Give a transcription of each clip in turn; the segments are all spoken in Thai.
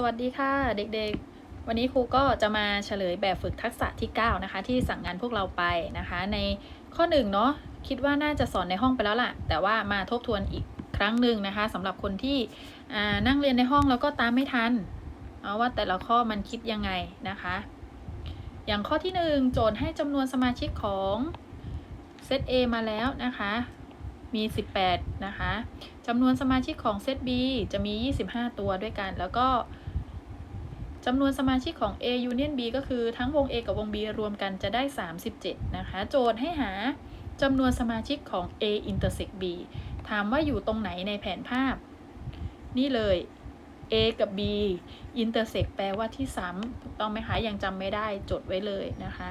สวัสดีค่ะเด็กๆ วันนี้ครูก็จะมาเฉลยแบบฝึกทักษะที่ 9 นะคะ ที่สั่งงานพวกเราไปนะคะ ในข้อ1เนาะคิดว่าน่าจะสอนในห้องไปแล้วล่ะ แต่ว่ามาทบทวนอีกครั้งหนึ่งนะคะสำหรับคนที่นั่งเรียนในห้องแล้วก็ตามไม่ทันเอาว่าแต่ละข้อมันคิดยังไงนะคะ อย่างข้อที่ 1 โจทย์ให้จำนวนสมาชิกของเซต A มาแล้วนะคะมี 18 นะคะจำนวนสมาชิกของเซต B จะมี 25 ตัวด้วยกัน แล้วก็ จำนวนสมาชิกของ A Union B ก็คือทั้งวง A กับวง B รวมกันจะได้ 37 นะคะ โจทย์ให้หาจำนวนสมาชิกของ A intersect B ถามว่าอยู่ตรงไหนในแผนภาพ นี่เลย A กับ B intersect แปลว่าที่ซ้ำถูกต้องไหมคะ ยังจำไม่ได้จดไว้เลยนะคะ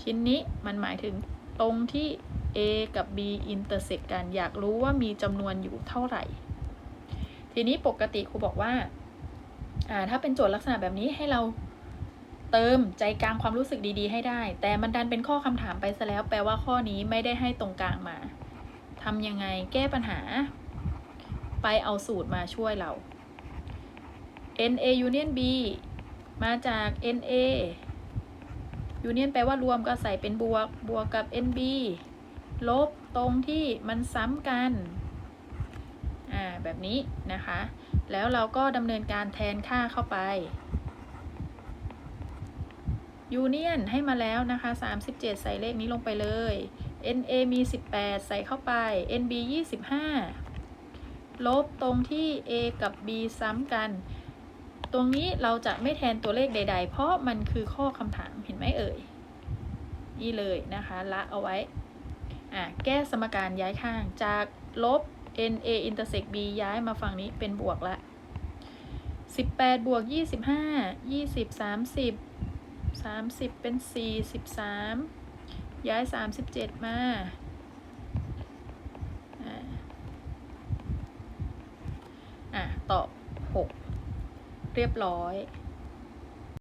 ชิ้นนี้มันหมายถึงตรงที่ A กับ B intersect กัน อยากรู้ว่ามีจำนวนอยู่เท่าไหร่ ทีนี้ปกติครูบอกว่า อ่าถ้าเป็นโจทย์ลักษณะแบบนี้ให้เราเติมใจกลางความรู้สึกดีๆ ให้ได้ แต่มันดันเป็นข้อคำถามไปซะแล้ว แปลว่าข้อนี้ไม่ได้ให้ตรงกลางมาทำยังไงแก้ปัญหา ไปเอาสูตรมาช่วยเรา NA union B มาจาก NA union แปลว่ารวมก็ใส่เป็นบวก บวกกับ NB ลบตรงที่มันซ้ำกัน แบบนี้นะคะ แล้วเราก็ดำเนินการแทนค่าเข้าไปยูเนียนให้มาแล้วนะคะ 37 ใส่เลขนี้ลงไปเลย NA มี 18 ใส่เข้าไป NB 25 ลบตรงที่ A กับ B ซ้ำกัน ตรงนี้เราจะไม่แทนตัวเลขใด ๆ เพราะมันคือข้อคำถามเห็นไหมเอ่ย นี่เลยนะคะ ละเอาไว้ อะ แก้สมการย้ายข้างจากลบ NA intersect B ย้ายมาฝั่งนี้เป็นบวกละ18 บวก 25 20 30 30 เป็น 43 ย้าย 37 มาอะอะตอบ 6 เรียบร้อย